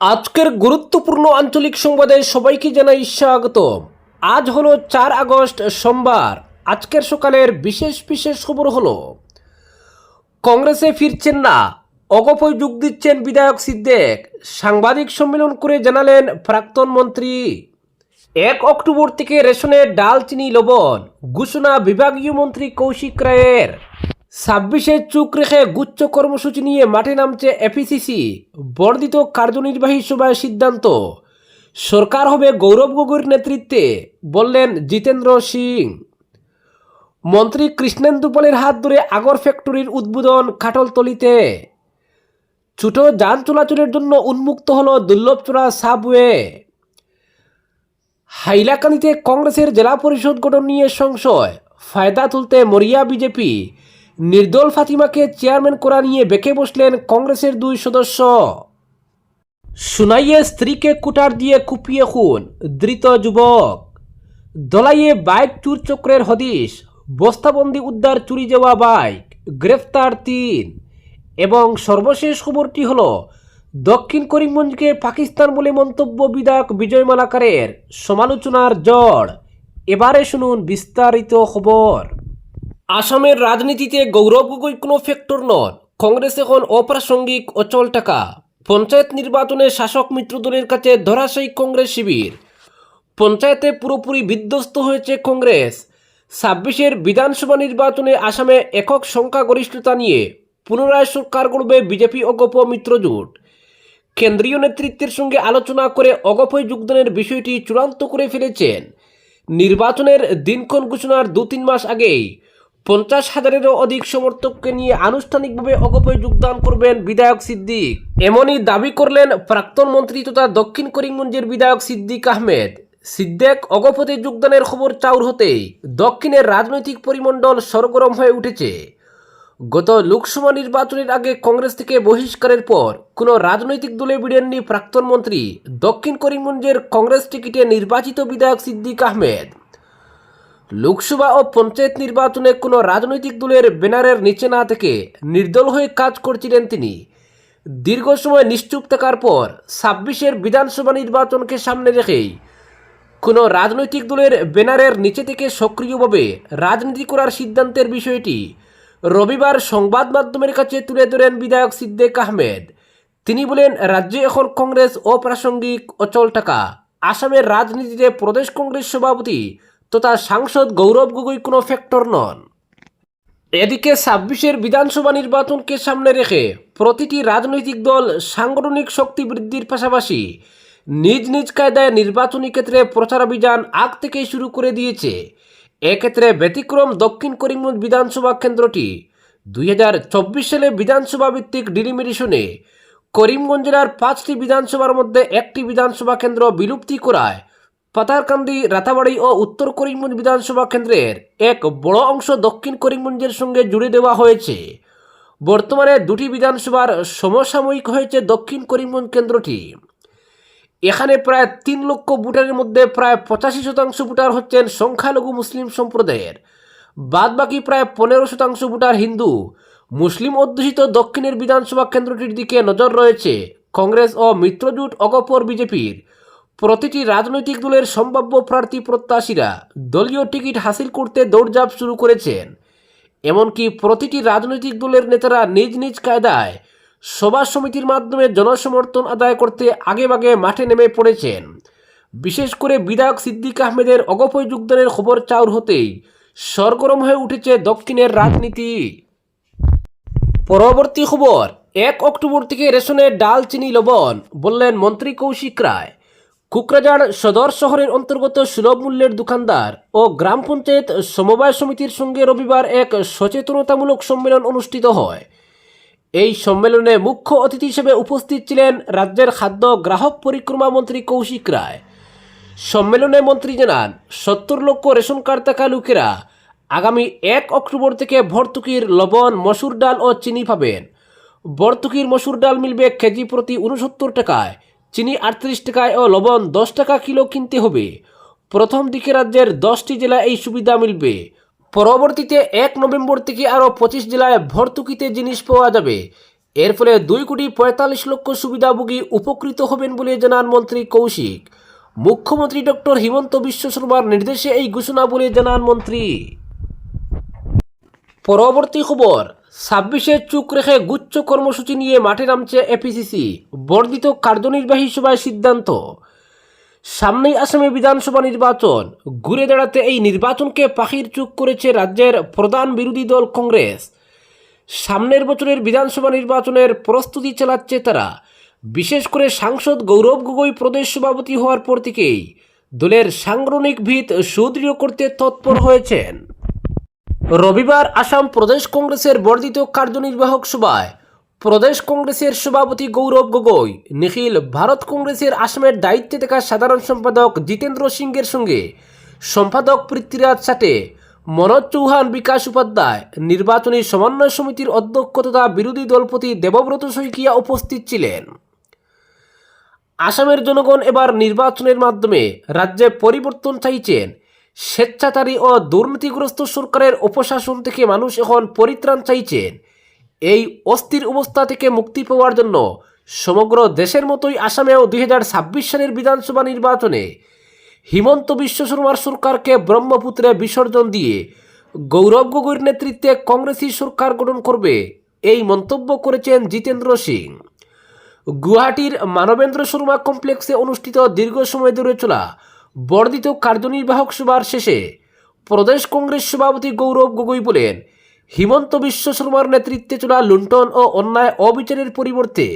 আজকের গুরুত্বপূর্ণ আঞ্চলিক সংবাদে সবাইকে জানাই স্বাগত আজ হলো চার আগস্ট, সোমবার। আজকের সকালের বিশেষ বিশেষ খবর হলো, কংগ্রেসে ফিরছেন না, অগপয় যোগ দিচ্ছেন বিধায়ক সিদ্দেক। সাংবাদিক সম্মেলন করে জানালেন প্রাক্তন মন্ত্রী। এক অক্টোবর থেকে রেশনে ডাল চিনি লবণ, ঘোষণা বিভাগীয় মন্ত্রী কৌশিক রায়ের। ছাব্বিশে চুক রেখে গুচ্ছ কর্মসূচি নিয়ে মাঠে নামছে এপিসিসি বর্ধিত কার্যনির্বাহী সভায় সিদ্ধান্ত। সরকার হবে গৌরব গগৈর নেতৃত্বে, বললেন জিতেন্দ্র সিং। মন্ত্রী কৃষ্ণেন্দু পালের হাত ধরে আগর ফ্যাক্টরির উদ্বোধন খাটলতলিতে ছোট যান চলাচলের জন্য উন্মুক্ত হলো দুর্লভচূড়া সাবওয়ে। হাইলাকান্দিতে কংগ্রেসের জেলা পরিষদ গঠন নিয়ে সংশয়। ফায়দা তুলতে মরিয়া বিজেপি। নির্দল ফাতিমাকে চেয়ারম্যান করা নিয়ে বেঁকে বসলেন কংগ্রেসের দুই সদস্য। সুনাইয়ে স্ত্রীকে কুটার দিয়ে কুপিয়ে খুন, ধৃত যুবক। দলাইয়ে বাইক, চুর চক্রের হদিশ, বস্তাবন্দি উদ্ধার, চুরি যাওয়া বাইক, গ্রেফতার তিন। এবং সর্বশেষ খবরটি হল, দক্ষিণ করিমগঞ্জকে পাকিস্তান বলে মন্তব্য বিধায়ক বিজয় মালাকারের সমালোচনার জড়। এবারে শুনুন বিস্তারিত খবর। আসামের রাজনীতিতে গৌরব গগৈ কোনো ফ্যাক্টর নন কংগ্রেস এখন অপ্রাসঙ্গিক, অচল টাকা। পঞ্চায়েত নির্বাচনে শাসক মিত্রদলের কাছে ধরাশায়ী কংগ্রেস শিবির। পঞ্চায়েতে পুরোপুরি বিধ্বস্ত হয়েছে কংগ্রেস। ছাব্বিশের বিধানসভা নির্বাচনে আসামে একক সংখ্যাগরিষ্ঠতা নিয়ে পুনরায় সরকার গড়বে বিজেপি অগপ মিত্রজোট কেন্দ্রীয় নেতৃত্বের সঙ্গে আলোচনা করে অগপয় যোগদানের বিষয়টি চূড়ান্ত করে ফেলেছেন। নির্বাচনের দিনক্ষণ ঘোষণার দু তিন মাস আগেই পঞ্চাশ হাজারেরও অধিক সমর্থককে নিয়ে আনুষ্ঠানিকভাবে অগপয় যোগদান করবেন বিধায়ক সিদ্দিক। এমনই দাবি করলেন প্রাক্তন মন্ত্রী তথা দক্ষিণ করিমগঞ্জের বিধায়ক সিদ্দিক আহমেদ। সিদ্দেক অগপতে যোগদানের খবর চাউর হতেই দক্ষিণের রাজনৈতিক পরিমণ্ডল সরগরম হয়ে উঠেছে। গত লোকসভা নির্বাচনের আগে কংগ্রেস থেকে বহিষ্কারের পর কোনো রাজনৈতিক দলে বিড়েননি প্রাক্তন মন্ত্রী। দক্ষিণ করিমগঞ্জের কংগ্রেস টিকিটে নির্বাচিত বিধায়ক সিদ্দিক আহমেদ। লোকসভা ও পঞ্চায়েত নির্বাচনে কোনো রাজনৈতিক দলের ব্যানারের নিচে না থেকে নির্দল হয়ে কাজ করছিলেন তিনি। দীর্ঘ সময় নিশ্চুপ থাকার পর ছাব্বিশের বিধানসভা নির্বাচনকে সামনে রেখেই কোনো রাজনৈতিক দলের ব্যানারের নিচে থেকে সক্রিয়ভাবে রাজনীতি করার সিদ্ধান্তের বিষয়টি রবিবার সংবাদ মাধ্যমের কাছে তুলে ধরেন বিধায়ক সিদ্দেক আহমেদ। তিনি বলেন, রাজ্যে এখন কংগ্রেস অপ্রাসঙ্গিক, অচল টাকা। আসামের রাজনীতিতে প্রদেশ কংগ্রেস সভাপতি তথা সাংসদ গৌরব গগৈ কোনো ফ্যাক্টর নন। এদিকে ছাব্বিশের বিধানসভা নির্বাচনকে সামনে রেখে প্রতিটি রাজনৈতিক দল সাংগঠনিক শক্তি বৃদ্ধির পাশাপাশি নিজ নিজ কায়দায় নির্বাচনী ক্ষেত্রে প্রচারাভিযান আগ থেকেই শুরু করে দিয়েছে। এক্ষেত্রে ব্যতিক্রম দক্ষিণ করিমগঞ্জ বিধানসভা কেন্দ্রটি দুই হাজার চব্বিশ সালে বিধানসভা ভিত্তিক ডিলিমিটেশনে করিমগঞ্জ জেলার পাঁচটি বিধানসভার মধ্যে একটি বিধানসভা কেন্দ্র বিলুপ্তি করায় পাতারকান্দি, রাতাবাড়ি ও উত্তর করিমগঞ্জ বিধানসভা কেন্দ্রের এক বড় অংশ দক্ষিণ করিমগঞ্জের সঙ্গে জুড়ে দেওয়া হয়েছে। বর্তমানে দুটি বিধানসভার সমসাময়িক হয়েছে দক্ষিণ করিমগঞ্জ কেন্দ্রটি। এখানে প্রায় তিন লক্ষ ভোটারের মধ্যে প্রায় পঁচাশি শতাংশ ভোটার হচ্ছেন সংখ্যালঘু মুসলিম সম্প্রদায়ের। বাদ বাকি প্রায় পনেরো শতাংশ ভোটার হিন্দু। মুসলিম অধ্যুষিত দক্ষিণের বিধানসভা কেন্দ্রটির দিকে নজর রয়েছে কংগ্রেস ও মিত্রজোট অগপর বিজেপির। প্রতিটি রাজনৈতিক দলের সম্ভাব্য প্রার্থী প্রত্যাশীরা দলীয় টিকিট হাসিল করতে দৌড়ঝাঁপ শুরু করেছেন। এমনকি প্রতিটি রাজনৈতিক দলের নেতারা নিজ নিজ কায়দায় সভা সমিতির মাধ্যমে জনসমর্থন আদায় করতে আগেভাগে মাঠে নেমে পড়েছেন। বিশেষ করে বিধায়ক সিদ্দিক আহমেদের অগপয় যোগদানের খবর চাউর হতেই সরগরম হয়ে উঠেছে দক্ষিণের রাজনীতি। পরবর্তী খবর, এক অক্টোবর থেকে রেশনে ডাল, চিনি, লবণ বললেন মন্ত্রী কৌশিক রায়। কুকরাঝাড় সদর শহরের অন্তর্গত সুলভ মূল্যের দোকানদার ও গ্রাম পঞ্চায়েত সমবায় সমিতির সঙ্গে রবিবার এক সচেতনতামূলক সম্মেলন অনুষ্ঠিত হয়। এই সম্মেলনে মুখ্য অতিথি হিসেবে উপস্থিত ছিলেন রাজ্যের খাদ্য, গ্রাহক পরিক্রমা মন্ত্রী কৌশিক রায়। সম্মেলনে মন্ত্রী জানান, সত্তর লক্ষ রেশন কার্ড থাকা লোকেরা আগামী এক অক্টোবর থেকে ভর্তুকির লবণ, মসুর ডাল ও চিনি পাবেন। ভর্তুকির মসুর ডাল মিলবে কেজি প্রতি উনসত্তর টাকায়। চিনি আটত্রিশ টাকায় ও লবণ দশ টাকা কিলো কিনতে হবে। প্রথম দিকে রাজ্যের দশটি জেলায় এই সুবিধা মিলবে। পরবর্তীতে এক নভেম্বর থেকে আরও পঁচিশ জেলায় ভর্তুকিতে জিনিস পাওয়া যাবে। এর ফলে দুই কোটি পঁয়তাল্লিশ লক্ষ সুবিধাভোগী উপকৃত হবেন বলে জানান মন্ত্রী কৌশিক। মুখ্যমন্ত্রী ডক্টর হিমন্ত বিশ্ব শর্মার নির্দেশে এই ঘোষণা বলে জানান মন্ত্রী। পরবর্তী খবর ছাব্বিশে চুক রেখে গুচ্ছ কর্মসূচি নিয়ে মাঠে নামছে এপিসিসি বর্ধিত কার্যনির্বাহী সভায় সিদ্ধান্ত। সামনেই আসামে বিধানসভা নির্বাচন, ঘুরে দাঁড়াতে এই নির্বাচনকে পাখির চুক করেছে রাজ্যের প্রধান বিরোধী দল কংগ্রেস। সামনের বছরের বিধানসভা নির্বাচনের প্রস্তুতি চালাচ্ছে তারা, বিশেষ করে সাংসদ গৌরব গগৈ প্রদেশ সভাপতি হওয়ার পর থেকেই। দলের সাংগঠনিক ভিত সুদৃঢ় করতে তৎপর হয়েছেন। রবিবার আসাম প্রদেশ কংগ্রেসের বর্ধিত কার্যনির্বাহক সভায় প্রদেশ কংগ্রেসের সভাপতি গৌরব গগৈ, নিখিল ভারত কংগ্রেসের আসামের দায়িত্বে থাকা সাধারণ সম্পাদক জিতেন্দ্র সিংয়ের সঙ্গে সম্পাদক পৃথ্বীরাজ সাটে, মনোজ চৌহান বিকাশ উপাধ্যায়, নির্বাচনী সমন্বয় সমিতির অধ্যক্ষ তথা বিরোধী দলপতি দেবব্রত শইকিয়া উপস্থিত ছিলেন। আসামের জনগণ এবার নির্বাচনের মাধ্যমে রাজ্যে পরিবর্তন চাইছেন। স্বেচ্ছাচারী ও দুর্নীতিগ্রস্ত সরকারের অপশাসন থেকে মানুষ এখন পরিত্রাণ চাইছেন। এই অস্থির অবস্থা থেকে মুক্তি পাওয়ার জন্য সমগ্র দেশের মতোই আসামেও দুই হাজার ছাব্বিশ সালের বিধানসভা নির্বাচনে হিমন্ত বিশ্ব শর্মার সরকারকে ব্রহ্মপুত্রে বিসর্জন দিয়ে গৌরব গগৈর নেতৃত্বে কংগ্রেসী সরকার গঠন করবে এই মন্তব্য করেছেন জিতেন্দ্র সিং। গুয়াহাটির মানবেন্দ্র শর্মা কমপ্লেক্সে অনুষ্ঠিত দীর্ঘ সময় ধরে চলা বর্ধিত কার্যনির্বাহক সভার শেষে প্রদেশ কংগ্রেস সভাপতি গৌরব গগৈ বলেন, হিমন্ত বিশ্ব শর্মার নেতৃত্বে চলা লুণ্ঠন ও অন্যায় অবিচারের পরিবর্তে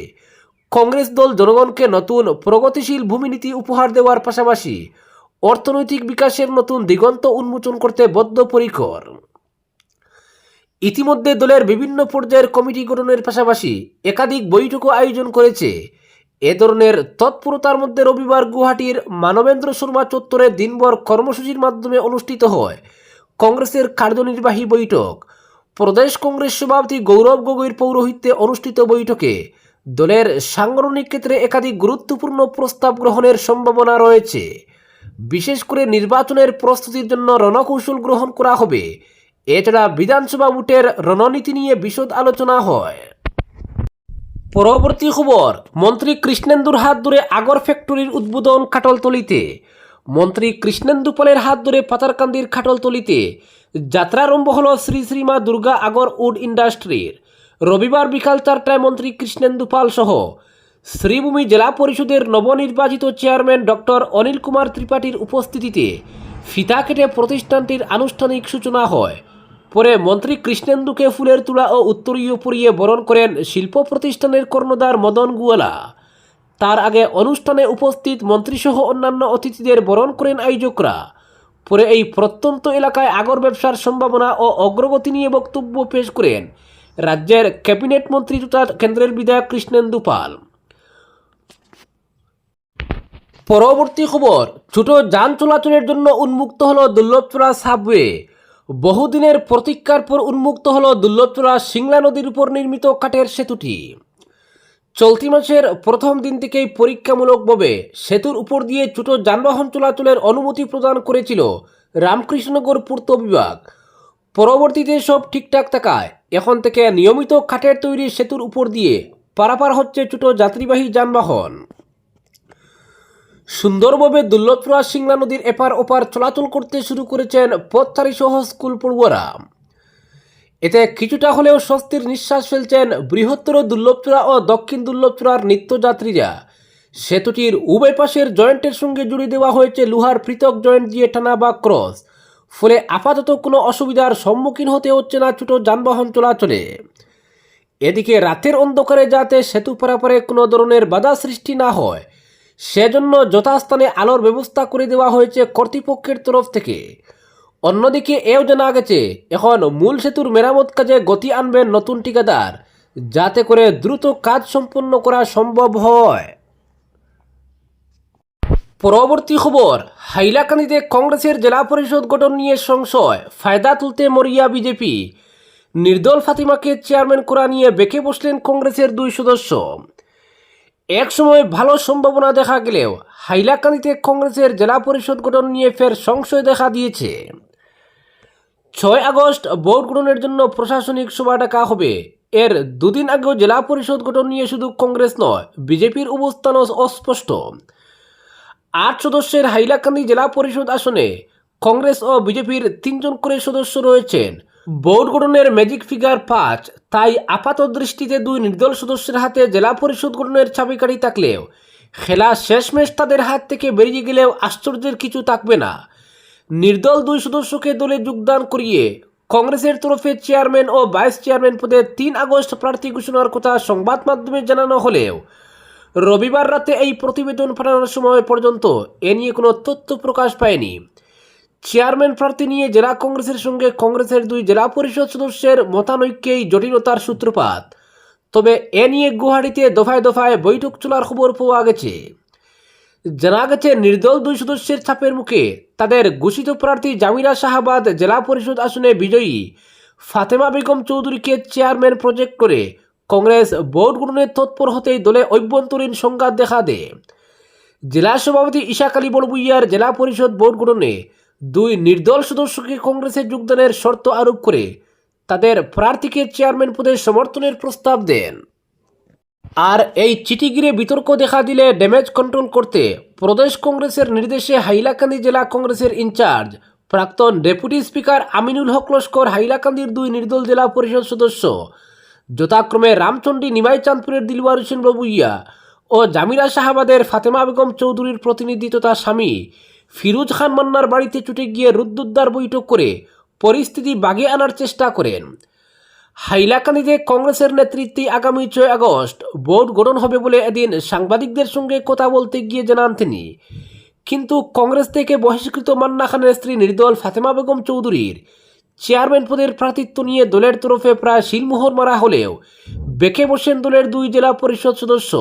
কংগ্রেস দল জনগণকে নতুন প্রগতিশীল ভূমিনীতি উপহার দেওয়ার পাশাপাশি অর্থনৈতিক বিকাশের নতুন দিগন্ত উন্মোচন করতে বদ্ধপরিকর। ইতিমধ্যে দলের বিভিন্ন পর্যায়ের কমিটি গঠনের পাশাপাশি একাধিক বৈঠকও আয়োজন করেছে এ ধরনের তৎপরতার মধ্যে রবিবার গুয়াহাটির মানবেন্দ্র শর্মা চত্বরে দিনভর কর্মসূচির মাধ্যমে অনুষ্ঠিত হয় কংগ্রেসের কার্যনির্বাহী বৈঠক। প্রদেশ কংগ্রেস সভাপতি গৌরব গগৈর পৌরোহিত্যে অনুষ্ঠিত বৈঠকে দলের সাংগঠনিক ক্ষেত্রে একাধিক গুরুত্বপূর্ণ প্রস্তাব গ্রহণের সম্ভাবনা রয়েছে। বিশেষ করে নির্বাচনের প্রস্তুতির জন্য রণকৌশল গ্রহণ করা হবে। এছাড়া বিধানসভা ভোটের রণনীতি নিয়ে বিশদ আলোচনা হয়। পরবর্তী খবর, মন্ত্রী কৃষ্ণেন্দুর হাত ধরে আগর ফ্যাক্টরির উদ্বোধন খাটলতলিতে মন্ত্রী কৃষ্ণেন্দু পালের হাত ধরে পাতারকান্দির খাটলতলিতে যাত্রারম্ভ হল শ্রী শ্রীমা দুর্গা আগর উড ইন্ডাস্ট্রির। রবিবার বিকাল চারটায় মন্ত্রী কৃষ্ণেন্দু পাল সহ শ্রীভূমি জেলা পরিষদের নবনির্বাচিত চেয়ারম্যান ডক্টর অনিল কুমার ত্রিপাঠীর উপস্থিতিতে ফিতা কেটে প্রতিষ্ঠানটির আনুষ্ঠানিক সূচনা হয়। পরে মন্ত্রী কৃষ্ণেন্দুকে ফুলের তুলা ও উত্তরীয় পরিয়ে বরণ করেন শিল্প প্রতিষ্ঠানের কর্ণধার মদন গুয়ালা তার আগে অনুষ্ঠানে উপস্থিত মন্ত্রীসহ অন্যান্য অতিথিদের বরণ করেন আয়োজকরা। পরে এই প্রত্যন্ত এলাকায় আগর ব্যবসার সম্ভাবনা ও অগ্রগতি নিয়ে বক্তব্য পেশ করেন রাজ্যের ক্যাবিনেট মন্ত্রী তথা কেন্দ্রের বিধায়ক কৃষ্ণেন্দু পাল। পরবর্তী খবর, ছোট যান চলাচলের জন্য উন্মুক্ত হলো দুর্লভচূড়া সাবওয়ে। বহুদিনের প্রতীক্ষার পর উন্মুক্ত হল দুর্লভচূড়া সিংলা নদীর উপর নির্মিত কাঠের সেতুটি। চলতি মাসের প্রথম দিন থেকেই পরীক্ষামূলকভাবে সেতুর উপর দিয়ে ছোট যানবাহন চলাচলের অনুমতি প্রদান করেছিল রামকৃষ্ণনগর পূর্ত বিভাগ। পরবর্তীতে সব ঠিকঠাক থাকায় এখন থেকে নিয়মিত কাঠের তৈরি সেতুর উপর দিয়ে পারাপার হচ্ছে ছোট যাত্রীবাহী যানবাহন। সুন্দরভাবে দুর্লভপুরা সিংলা নদীর এপার ওপার চলাচল করতে শুরু করেছেন পথচারী সহ স্কুল পড়ুয়ারা। এতে কিছুটা হলেও স্বস্তির নিঃশ্বাস ফেলছেন বৃহত্তর দুর্লভচূড়া ও দক্ষিণ দুর্লভচূড়ার নিত্যযাত্রীরা। সেতুটির উভয় পাশের জয়েন্টের সঙ্গে জুড়ে দেওয়া হয়েছে লোহার পৃথক জয়েন্ট দিয়ে টানা বা ক্রস। ফলে আপাতত কোনো অসুবিধার সম্মুখীন হতে হচ্ছে না ছোট যানবাহন চলাচলে। এদিকে রাতের অন্ধকারে যাতে সেতু পারাপারে কোনো ধরনের বাধা সৃষ্টি না হয় সেজন্য যথাস্থানে আলোর ব্যবস্থা করে দেওয়া হয়েছে কর্তৃপক্ষের তরফ থেকে। অন্যদিকে এও জানা গেছে, এখন মূল সেতুর মেরামত কাজে গতি আনবেন নতুন ঠিকাদার, যাতে করে দ্রুত কাজ সম্পন্ন করা সম্ভব হয়। পরবর্তী খবর, হাইলাকান্দিতে কংগ্রেসের জেলা পরিষদ গঠন নিয়ে সংশয়, ফায়দা তুলতে মরিয়া বিজেপি। নির্দল ফাতিমাকে চেয়ারম্যান করা নিয়ে বেঁকে বসলেন কংগ্রেসের দুই সদস্য। এক সময় ভালো সম্ভাবনা দেখা গেলেও হাইলাকান্দিতে কংগ্রেসের জেলা পরিষদ গঠন নিয়ে ফের সংশয় দেখা দিয়েছে। ছয় আগস্ট ভোট গ্রহণের জন্য প্রশাসনিক সভা ডাকা হবে। এর দুদিন আগেও জেলা পরিষদ গঠন নিয়ে শুধু কংগ্রেস নয়, বিজেপির অবস্থানও অস্পষ্ট। আট সদস্যের হাইলাকান্দি জেলা পরিষদ আসনে কংগ্রেস ও বিজেপির তিনজন করে সদস্য রয়েছেন। বোর্ড গঠনের ম্যাজিক ফিগার পাঁচ, তাই আপাত দৃষ্টিতে দুই নির্দল সদস্যের হাতে জেলা পরিষদ গঠনের চাবিকাঠি থাকলেও খেলা শেষমেশ তাদের হাত থেকে বেরিয়ে গেলেও আশ্চর্যের কিছু থাকবে না। নির্দল দুই সদস্যকে দলে যোগদান করিয়ে কংগ্রেসের তরফে চেয়ারম্যান ও ভাইস চেয়ারম্যান পদে তিন আগস্ট প্রার্থী ঘোষণার কথা সংবাদ মাধ্যমে জানানো হলেও রবিবার রাতে এই প্রতিবেদন পাঠানোর সময় পর্যন্ত এ নিয়ে কোনো তথ্য প্রকাশ পায়নি। চেয়ারম্যান প্রার্থী নিয়ে জেলা কংগ্রেসের সঙ্গে কংগ্রেসের দুই জেলা পরিষদ সদস্যের মতানৈক্যেই জটিলতার সূত্রপাত। তবে এ নিয়ে গুয়াহাটিতে দফায় দফায় বৈঠক চলার খবর পাওয়া গেছে। জানা গেছে, নির্দল দুই সদস্যের চাপের মুখে তাদের ঘোষিত প্রার্থী জামিরা শাহাবাদ জেলা পরিষদ আসনে বিজয়ী ফাতেমা বেগম চৌধুরীকে চেয়ারম্যান প্রজেক্ট করে কংগ্রেস বোর্ড গঠনের তৎপর হতেই দলে অভ্যন্তরীণ সংঘাত দেখা দেয়। জেলা সভাপতি ইশাক আলী বড়বুইয়ার জেলা পরিষদ বোর্ড গঠনে দুই নির্দল সদস্যকে কংগ্রেসে যোগদানের শর্ত আরোপ করে তাদের প্রার্থীকে চেয়ারম্যান পদে সমর্থনের প্রস্তাব দেন। আর এই চিঠি ঘিরে বিতর্ক দেখা দিলে ড্যামেজ কন্ট্রোল করতে প্রদেশ কংগ্রেসের নির্দেশে হাইলাকান্দি জেলা কংগ্রেসের ইনচার্জ প্রাক্তন ডেপুটি স্পিকার আমিনুল হক লস্কর হাইলাকান্দির দুই নির্দল জেলা পরিষদ সদস্য যথাক্রমে রামচন্ডী নিমাই চাঁদপুরের দিলওয়ার হোসেন বাবুইয়া ও জামিরা শাহাবাদের ফাতেমা বেগম চৌধুরীর প্রতিনিধি তথা স্বামী ফিরোজ খান মান্নার বাড়িতে ছুটে গিয়ে রুদ্দুদ্দার বৈঠক করে পরিস্থিতি বাগে আনার চেষ্টা করেন। হাইলাকান্দিতে কংগ্রেসের নেতৃত্বে আগামী ছয় আগস্ট বোর্ড গঠন হবে বলে এদিন সাংবাদিকদের সঙ্গে কথা বলতে গিয়ে জানান তিনি। কিন্তু কংগ্রেস থেকে বহিষ্কৃত মান্না খানের স্ত্রী নির্দল ফাতেমা বেগম চৌধুরীর চেয়ারম্যান পদের প্রার্থিত্ব নিয়ে দলের তরফে প্রায় শিলমোহর মারা হলেও বেঁকে বসেন দলের দুই জেলা পরিষদ সদস্য।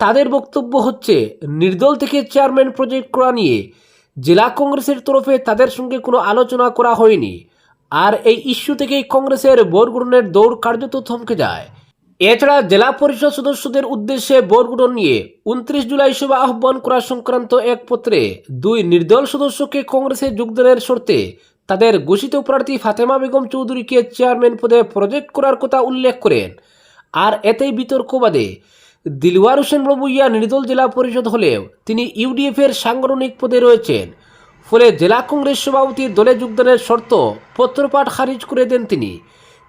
তাদের বক্তব্য হচ্ছে, নির্দল থেকে চেয়ারম্যান প্রজেক্ট করা নিয়ে, জেলা কংগ্রেসের তরফে তাদের সঙ্গে কোনো আলোচনা করা হয়নি, আর এই ইস্যু থেকেই কংগ্রেসের বোর্ড গঠনের দৌড় কার্যত থমকে যায়। এছাড়া জেলা পরিষদ সদস্যদের উদ্দেশ্যে গঠন নিয়ে উনত্রিশ জুলাই সভা আহ্বান করা সংক্রান্ত এক পত্রে দুই নির্দল সদস্যকে কংগ্রেসে যোগদানের শর্তে তাদের ঘোষিত প্রার্থী ফাতেমা বেগম চৌধুরীকে চেয়ারম্যান পদে প্রজেক্ট করার কথা উল্লেখ করেন, আর এতেই বিতর্ক বাদে দিলওয়ার হোসেন বাবুইয়া নির্দল জেলা পরিষদ হলেও তিনি ইউডিএফের সাংগঠনিক পদে রয়েছেন। ফলে জেলা কংগ্রেস সভাপতির দলে যোগদানের শর্ত পত্রপাঠ খারিজ করে দেন তিনি।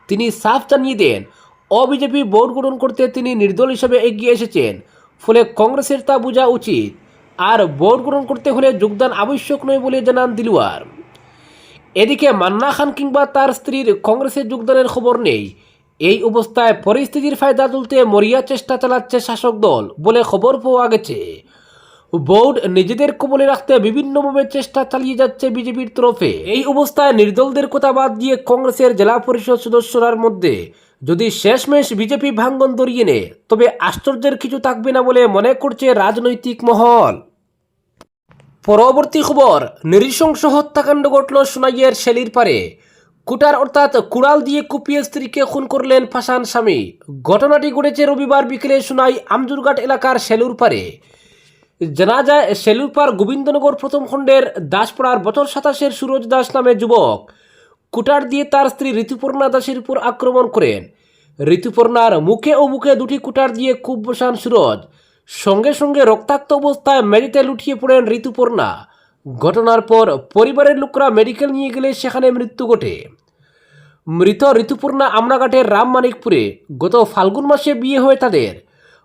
তিনি সাফ জানিয়ে দেন, অবিজেপি বোর্ড গঠন করতে তিনি নির্দল হিসেবে এগিয়ে এসেছেন, ফলে কংগ্রেসের তা বোঝা উচিত। আর বোর্ড গঠন করতে হলে যোগদান আবশ্যক নয় বলে জানান দিলওয়ার। এদিকে মান্না খান কিংবা তার স্ত্রীর কংগ্রেসে যোগদানের খবর নেই। এই অবস্থায় পরিস্থিতির ফায়দা তুলতে মরিয়া চেষ্টা চালাচ্ছে শাসক দল বলে খবর পাওয়া গেছে। বোর্ড নিজেদের কবলে রাখতে বিভিন্নভাবে চেষ্টা চালিয়ে যাচ্ছে বিজেপির তরফে। এই অবস্থায় নির্দলদের কথা বাদ দিয়ে কংগ্রেসের জেলা পরিষদ সদস্যরার মধ্যে যদি শেষমেশ বিজেপি ভাঙ্গন দরিয়ে নেয়, তবে আশ্চর্যের কিছু থাকবে না বলে মনে করছে রাজনৈতিক মহল। পরবর্তী খবর, নৃশংস হত্যাকাণ্ড ঘটল সোনাইয়ের শেলির পারে কুটার অর্থাৎ কুড়াল দিয়ে কুপিয়ে স্ত্রীকে খুন করলেন ফাসান স্বামী। ঘটনাটি ঘটেছে রবিবার বিকেলে সোনাই আমজুরঘাট এলাকার শেলুর পারে জানা যায় শেলুরপাড় গোবিন্দনগর প্রথম খণ্ডের দাসপাড়ার বছর সাতাশের সুরজ দাস নামে যুবক। কুটার দিয়ে তার স্ত্রী ঋতুপর্ণা দাসের উপর আক্রমণ করেন। ঋতুপর্ণার মুখে ও মুখে দুটি কুটার দিয়ে খুব বসান সুরজ। সঙ্গে সঙ্গে রক্তাক্ত অবস্থায় মেঝেতে লুটিয়ে পড়েন ঋতুপর্ণা। ঘটনার পর পরিবারের লোকরা মেডিকেল নিয়ে গেলে সেখানে মৃত্যু ঘটে। মৃত ঋতুপর্ণা আমরাঘাটের রামমানিকপুরে গত ফাল্গুন মাসে বিয়ে হয়ে তাদের।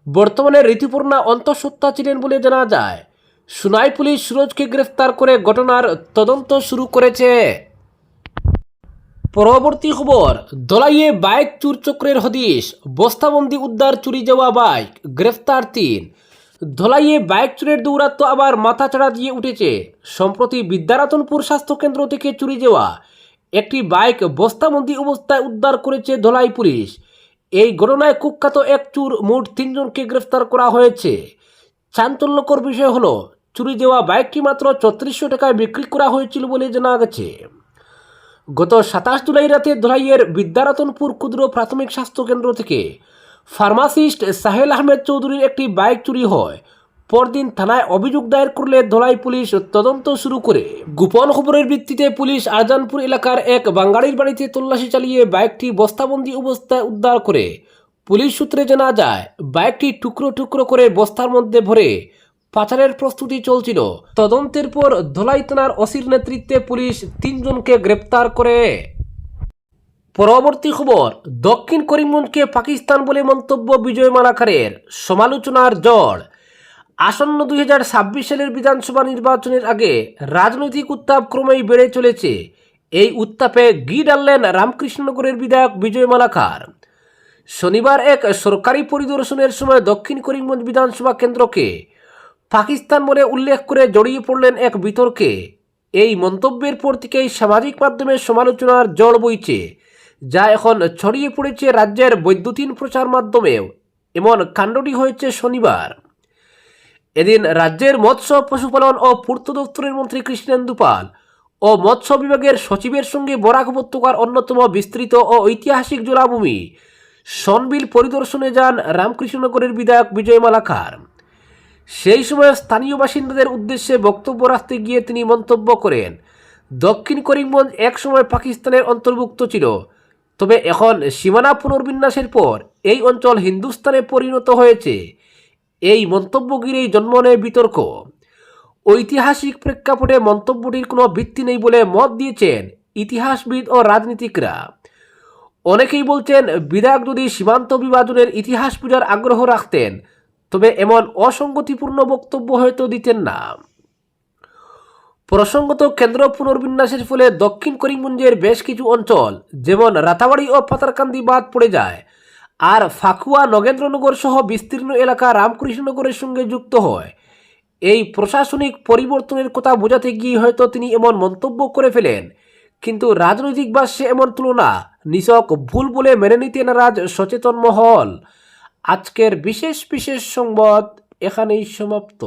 বর্তমানে ঋতুপর্ণা অন্তঃসত্ত্বা ছিলেন বলে জানা যায়। সুনাই পুলিশ সুরজকে গ্রেফতার করে ঘটনার তদন্ত শুরু করেছে। পরবর্তী খবর, দলাইয়ে বাইক চুর চক্রের হদিশ, বস্তাবন্দি উদ্ধার চুরি যাওয়া বাইক, গ্রেফতার তিন। ধলাইয়ে বাইক চুরের দৌরাত্ম আবার মাথাচাড়া দিয়ে উঠেছে। সম্প্রতি বিদ্যারতনপুর স্বাস্থ্যকেন্দ্র থেকে চুরি যাওয়া একটি বাইক বস্তাবন্দি অবস্থায় উদ্ধার করেছে ধলাই পুলিশ। এই ঘটনায় কুখ্যাত এক চুর মোট তিনজনকে গ্রেফতার করা হয়েছে। চাঞ্চল্যকর বিষয় হলো, চুরি যাওয়া বাইকটি মাত্র চৌত্রিশশো টাকায় বিক্রি করা হয়েছিল বলে জানা গেছে। গত সাতাশ জুলাই রাতে ধলাইয়ের বিদ্যারাতনপুর ক্ষুদ্র প্রাথমিক স্বাস্থ্য কেন্দ্র থেকে ফার্মাসিস্ট সাহেল আহমেদ চৌধুরীর একটি বাইক চুরি হয়। পরদিন থানায় অভিযোগ দায়ের করলে ধলাই পুলিশ তদন্ত শুরু করে। গোপন খবরের ভিত্তিতে পুলিশ আরজানপুর এলাকার এক বাঙালির বাড়িতে তল্লাশি চালিয়ে বাইকটি বস্তাবন্দি অবস্থায় উদ্ধার করে। পুলিশ সূত্রে জানা যায়, বাইকটি টুকরো টুকরো করে বস্তার মধ্যে ভরে পাচারের প্রস্তুতি চলছিল। তদন্তের পর ধলাই থানার অসির নেতৃত্বে পুলিশ তিনজনকে গ্রেপ্তার করে। পরবর্তী খবর, দক্ষিণ করিমগঞ্জকে পাকিস্তান বলে মন্তব্য বিজয় মালাকারের, সমালোচনার জড় আসন্ন দুই হাজার ছাব্বিশ সালের বিধানসভা নির্বাচনের আগে রাজনৈতিক উত্তাপ ক্রমেই বেড়ে চলেছে। এই উত্তাপে গি ডাললেন রামকৃষ্ণনগরের বিধায়ক বিজয় মালাকার। শনিবার এক সরকারি পরিদর্শনের সময় দক্ষিণ করিমগঞ্জ বিধানসভা কেন্দ্রকে পাকিস্তান বলে উল্লেখ করে জড়িয়ে পড়লেন এক বিতর্কে। এই মন্তব্যের পর থেকেই সামাজিক মাধ্যমে সমালোচনার জল বইছে। যা এখন ছড়িয়ে পড়েছে রাজ্যের বৈদ্যুতিন প্রচার মাধ্যমেও। এমন কাণ্ডটি হয়েছে শনিবার। এদিন রাজ্যের মৎস্য, পশুপালন ও পূর্ত দপ্তরের মন্ত্রী কৃষ্ণেন্দু পাল ও মৎস্য বিভাগের সচিবের সঙ্গে বরাক উপত্যকার অন্যতম বিস্তৃত ও ঐতিহাসিক জলাভূমি সনবিল পরিদর্শনে যান রামকৃষ্ণনগরের বিধায়ক বিজয় মালাকার। সেই সময় স্থানীয় বাসিন্দাদের উদ্দেশ্যে বক্তব্য রাখতে গিয়ে তিনি মন্তব্য করেন, দক্ষিণ করিমগঞ্জ একসময় পাকিস্তানের অন্তর্ভুক্ত ছিল। তবে এখন সীমানা পুনর্বিন্যাসের পর এই অঞ্চল হিন্দুস্তানে পরিণত হয়েছে। এই মন্তব্য ঘিরেই জন্ম নেয় বিতর্ক। ঐতিহাসিক প্রেক্ষাপটে মন্তব্যটির কোনো ভিত্তি নেই বলে মত দিয়েছেন ইতিহাসবিদ ও রাজনীতিকরা। অনেকেই বলছেন বিধায়ক যদি সীমান্ত বিভাজনের ইতিহাস পূজার আগ্রহ রাখতেন, তবে এমন অসঙ্গতিপূর্ণ বক্তব্য হয়তো দিতেন না। প্রসঙ্গত কেন্দ্র পুনর্বিন্যাসের ফলে দক্ষিণ করিমগঞ্জের বেশ কিছু অঞ্চল, যেমন রাতাবাড়ি ও পাতারকান্দি বাদ পড়ে যায়। আর ফাকুয়া নগেন্দ্রনগর সহ বিস্তীর্ণ এলাকা রামকৃষ্ণনগরের সঙ্গে যুক্ত হয়। এই প্রশাসনিক পরিবর্তনের কথা বোঝাতে গিয়ে হয়তো তিনি এমন মন্তব্য করে ফেলেন, কিন্তু রাজনৈতিক বাস্যে এমন তুলনা, নিছক ভুল বলে মেনে নিতে নারাজ সচেতন মহল। আজকের বিশেষ বিশেষ সংবাদ এখানেই সমাপ্ত।